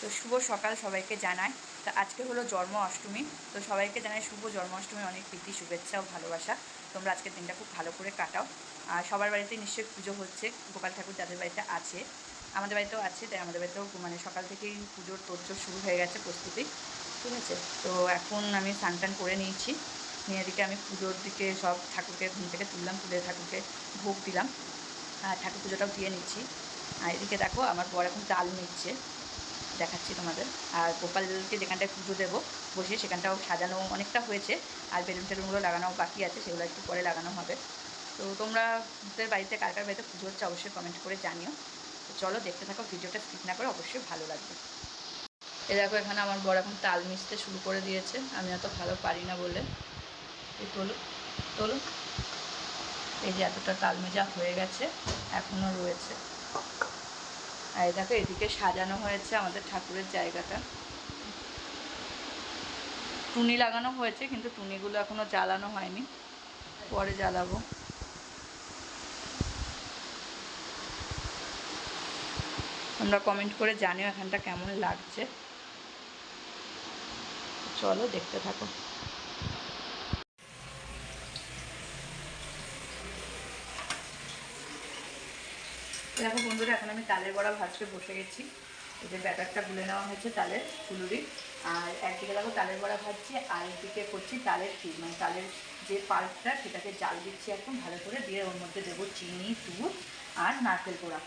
তো শুভ সকাল সবাইকে জানাই। তা আজকে হলো জন্ম অষ্টমী তো সবাইকে জানাই শুভ জন্মাষ্টমীর অনেক প্রীতি, শুভেচ্ছা ও ভালোবাসা। তোমরা আজকের দিনটা খুব ভালো করে কাটাও। আর সবার বাড়িতে নিশ্চয়ই পুজো হচ্ছে, গোপাল ঠাকুর যাদের বাড়িতে আছে। আমাদের বাড়িতেও আছে, তাই আমাদের বাড়িতেও মানে সকাল থেকেই পুজোর তোরজোর শুরু হয়ে গেছে প্রস্তুতি। ঠিক আছে? তো এখন আমি স্নান করে নিয়েছি। নিয়ে এদিকে আমি পুজোর দিকে সব ঠাকুরকে, ঘুম থেকে তুললাম, তুলে ঠাকুরকে ভোগ দিলাম। আর ঠাকুর পুজোটাও দিয়ে নিচ্ছি। আর এদিকে দেখো, আমার বর এখন চাল নিচ্ছে। দেখাচ্ছি তোমাদের। আর গোপালকে যেখানটায় পুজো দেবো বসে সেখানটাও সাজানো অনেকটা হয়েছে। আর বেলুন টেলুনগুলো লাগানো বাকি আছে, সেগুলো একটু পরে লাগানো হবে। তো তোমরা বাড়িতে কার কার বাড়িতে পুজো হচ্ছে অবশ্যই কমেন্ট করে জানিও। তো চলো দেখতে থাকো, ভিডিওটা স্কিপ না করে অবশ্যই ভালো লাগবে। এ দেখো, এখানে আমার বড় এখন তাল মিশতে শুরু করে দিয়েছে। আমি অত ভালো পারি না বলে। তোলো তোলো। এই যে এতটা তাল মেজা হয়ে গেছে এখনও রয়েছে। আর দেখো, এদিকে সাজানো হয়েছে আমাদের ঠাকুরের জায়গাটা। টুনি লাগানো হয়েছে, কিন্তু টুনিগুলো এখনও জ্বালানো হয়নি। পরে জ্বালাবো। তোমরা কমেন্ট করে জানিও এখানটা কেমন লাগছে। চলো, দেখতে থাকো। দেখো বন্ধুরা, এখন আমি তালের বড়া ভাজতে বসে গেছি। এই যে ব্যাটারটা গুলে নেওয়া হয়েছে তালের ফুলুরি আর একদিকে দেখো তালের বড়া ভাজছি, আর একদিকে করছি তালের ক্ষীর মানে তালের যে পাল্পটা, সেটাকে জাল দিচ্ছি একদম ভালো করে, দিয়ে ওর মধ্যে দেবো চিনি, দুধ আর নারকেল কোড়া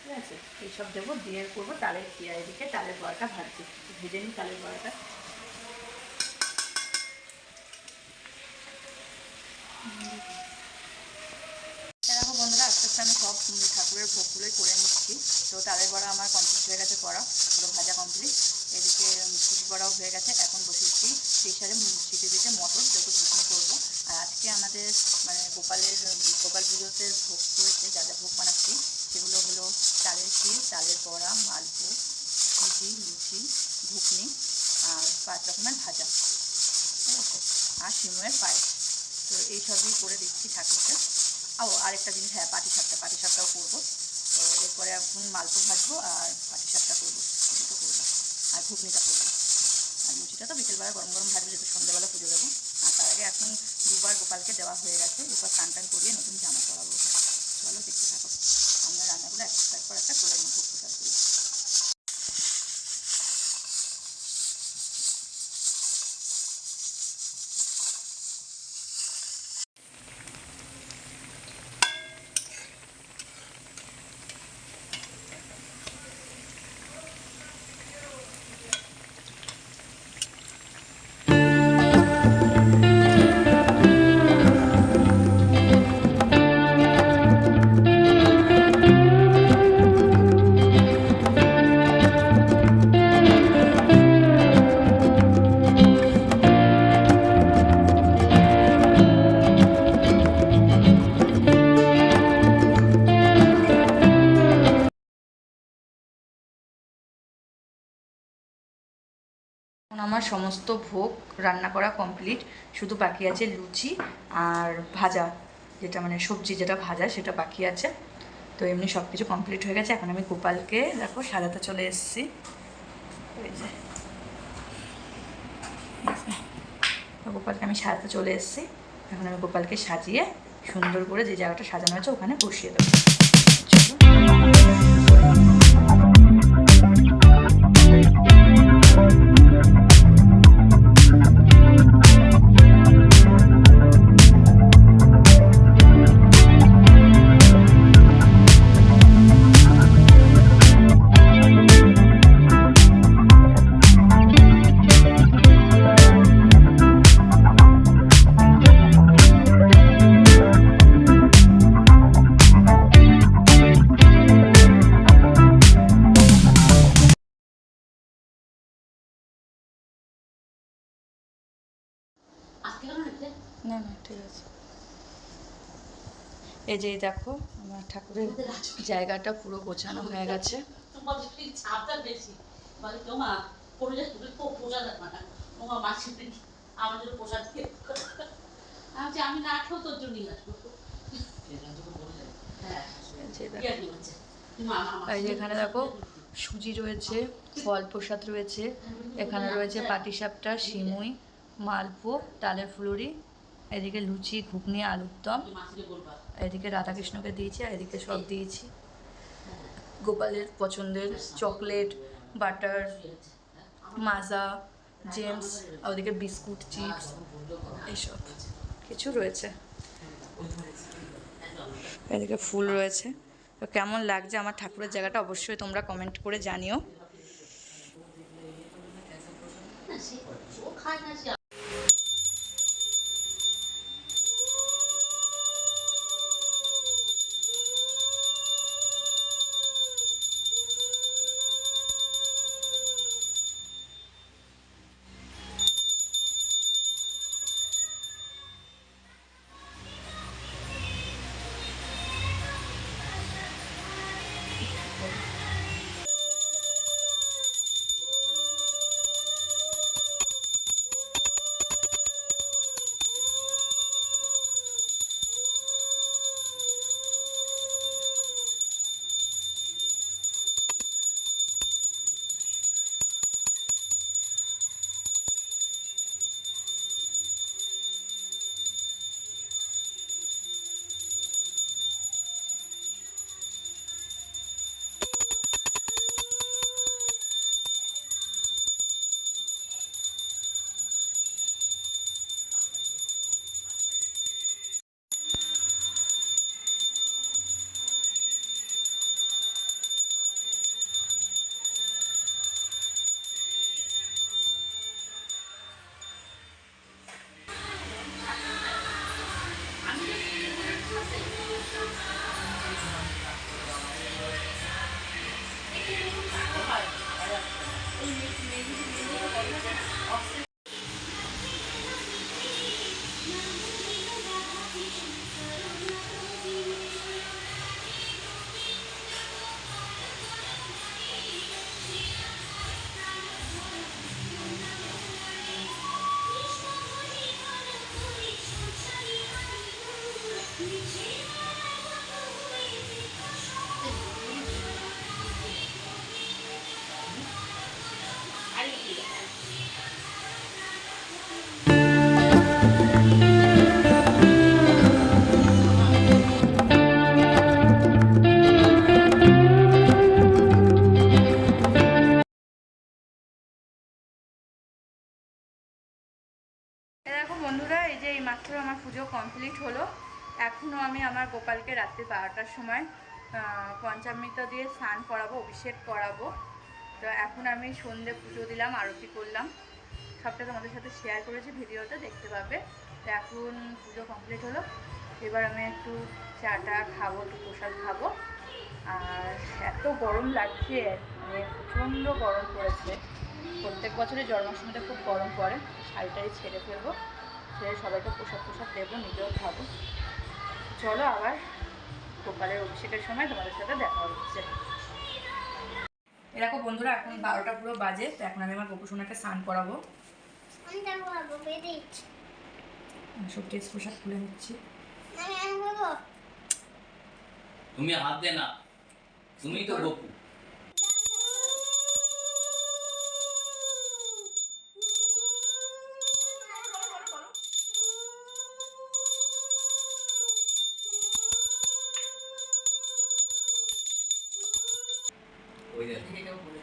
ঠিক আছে? এইসব দেবো, দিয়ে করব তালের ক্ষীর এদিকে তালের বড়াটা ভাজছি। ভেজে নিই তালের বড়াটা দেখো বন্ধুরা আস্তে আস্তে আমি সব ভোগগুলোই করে নিচ্ছি। তো তালের বড়া আমার কমপ্লিট হয়ে গেছে করা পুরো ভাজা কমপ্লিট এদিকে সুজি বড়াও হয়ে গেছে। এখন বসিয়েছি প্রেশারে সিটে দিতে মটর যত ঘুগনি করব। আর আজকে আমাদের মানে গোপালের, গোপাল পুজোতে ভোগ রয়েছে যা যা ভোগ বানাচ্ছি, সেগুলো হলো চালের ক্ষীর চালের বড়া, মালভোগ, সুজি, লুচি, ঘুগনি আর পাঁচ রকমের ভাজা। ঠিক আছে? আর শিমের পায়েস। তো এই সবই করে দিচ্ছি ঠাকুরকে। ও আরেকটা জিনিস হ্যাঁ পাটি সাপটা, পাটি সাপটাও করব। তো এরপরে এখন মালপো ভাজবো আর পাটি সাপটা করব, দুটো করব, আর ঘুগনিটা করব। আর লুচিটা তো বিকেলবেলা গরম গরম ভাজবো, যেহেতু সন্ধ্যেবেলা পুজো দেবো। আর তার আগে এখন দুবার গোপালকে দেওয়া হয়ে গেছে, এরপর টান টান করিয়ে নতুন জামা পরাবো। চলো দেখতে থাকো, আমরা রান্নাগুলো একটার পর একটা করে নিই ভোগ আমার সমস্ত ভোগ রান্না করা কমপ্লিট শুধু বাকি আছে লুচি আর ভাজা, যেটা মানে সবজি যেটা ভাজা সেটা বাকি আছে। তো এমনি সব কিছু কমপ্লিট হয়ে গেছে। এখন আমি গোপালকে, দেখো সাজাতে চলে এসেছি। গোপালকে আমি সাজাতে চলে এসেছি। এখন আমি গোপালকে সাজিয়ে সুন্দর করে যে জায়গাটা সাজানো হয়েছে ওখানে বসিয়ে দেবো। না না ঠিক আছে। এই যে দেখো আমার ঠাকুরের জায়গাটা পুরো গোছানো হয়ে গেছে। আমি না খেয়েও তোর হ্যাঁ। এই যে দেখো। কি আর কি হচ্ছে? মা, মা, মা, এই যে এখানে দেখো সুজি রয়েছে ফল প্রসাদ রয়েছে এখানে রয়েছে পাটিসাপটা সিমুই। মালপো ডালের ফুলুরি, এদিকে লুচি, ঘুগনি, আলুর দম, এদিকে রাধাকৃষ্ণকে দিয়েছি, আর এদিকে সব দিয়েছি। গোপালের পছন্দের চকলেট, বাটার, মাজা, জেমস, আর ওদিকে বিস্কুট, চিপস এইসব কিছু রয়েছে। এদিকে ফুল রয়েছে। তো কেমন লাগছে আমার ঠাকুরের জায়গাটা অবশ্যই তোমরা কমেন্ট করে জানিও। কমপ্লিট হলো। এখনও আমি আমার গোপালকে রাত্রি বারোটার সময় পঞ্চামৃত দিয়ে স্নান করাবো, অভিষেক করাবো। তো এখন আমি সন্ধে পুজো দিলাম, আরতি করলাম। সবটা তোমাদের সাথে শেয়ার করেছি, ভিডিওটা দেখতে পাবে। তো এখন পুজো কমপ্লিট হলো। এবার আমি একটু চাটা খাব, একটু প্রসাদ খাব। আর এত গরম লাগছে মানে প্রচণ্ড গরম পড়েছে। প্রত্যেক বছরই জন্মাষ্টমীতে খুব গরম পড়ে, শাড়িটাই ছেড়ে ফেলব। ছেড়ে সবাইকে পোশাক পোশাক দেবো নিজেও খাব। চলো আবার গোপালের অভিষেকের সময় তোমাদের সাথে দেখা হচ্ছে। এরকম বন্ধুরা এখন বারোটা পুরো বাজে তো এখন আমি আমার গোপুসোনাকে স্নান করাবো। সব ড্রেস পোশাক খুলে নিচ্ছি। তুমি হাত দে না। তুমি তো গপু। ওই দেখ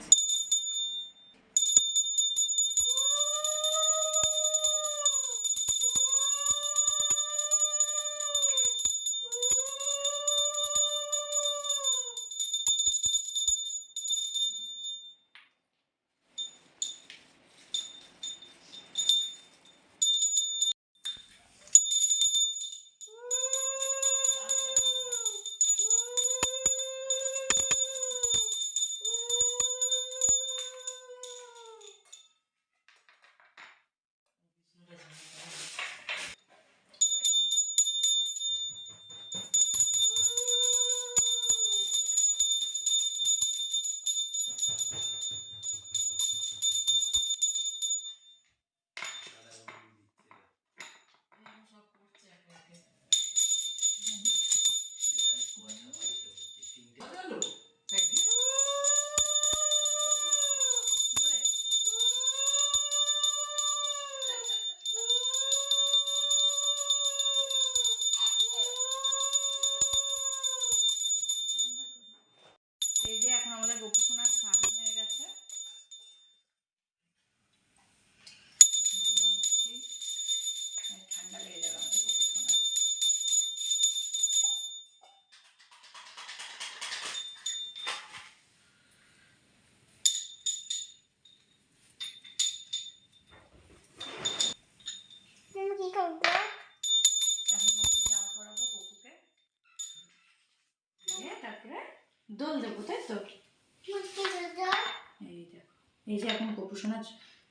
এই যে এখন গোপুসোনা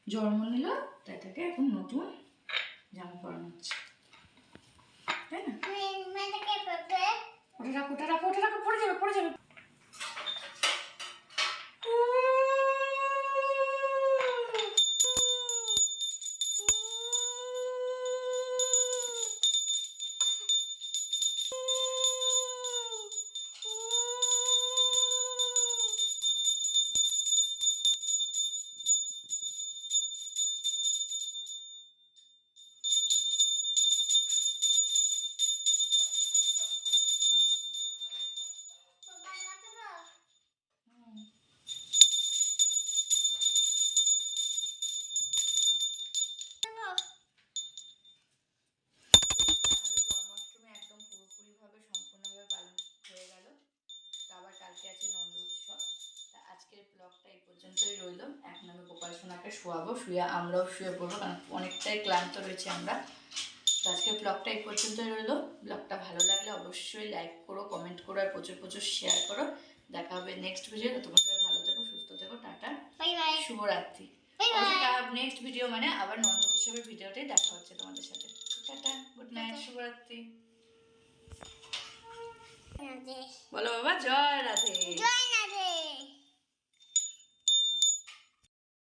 জন্ম নিল তাই তাকে এখন নতুন জামা পরানো হচ্ছে। তাই না? ওটা রাখো ওটা রাখো ওটা রাখো পড়ে যাবে পড়ে যাবে। শোয়াবো শুয়ে আমরাও শুয়ে পড়ব কারণ অনেকটাই ক্লান্ত রয়েছে আমরা। তো আজকের ব্লগটা এই পর্যন্তই রইল। ব্লগটা ভালো লাগলে অবশ্যই লাইক করো কমেন্ট করো আর প্রচুর প্রচুর শেয়ার করো। দেখা হবে নেক্সট ভিডিও তোমার সবাই ভালো থেকো সুস্থ থেকো টাটা। বাই বাই শুভরাত্রি. নেক্সট ভিডিও মানে আবার নন্দ উৎসবের ভিডিওতেই দেখা হচ্ছে তোমাদের সাথে। টাটা গুড নাইট শুভরাত্রি। বলো বাবা জয় রাধে। জয়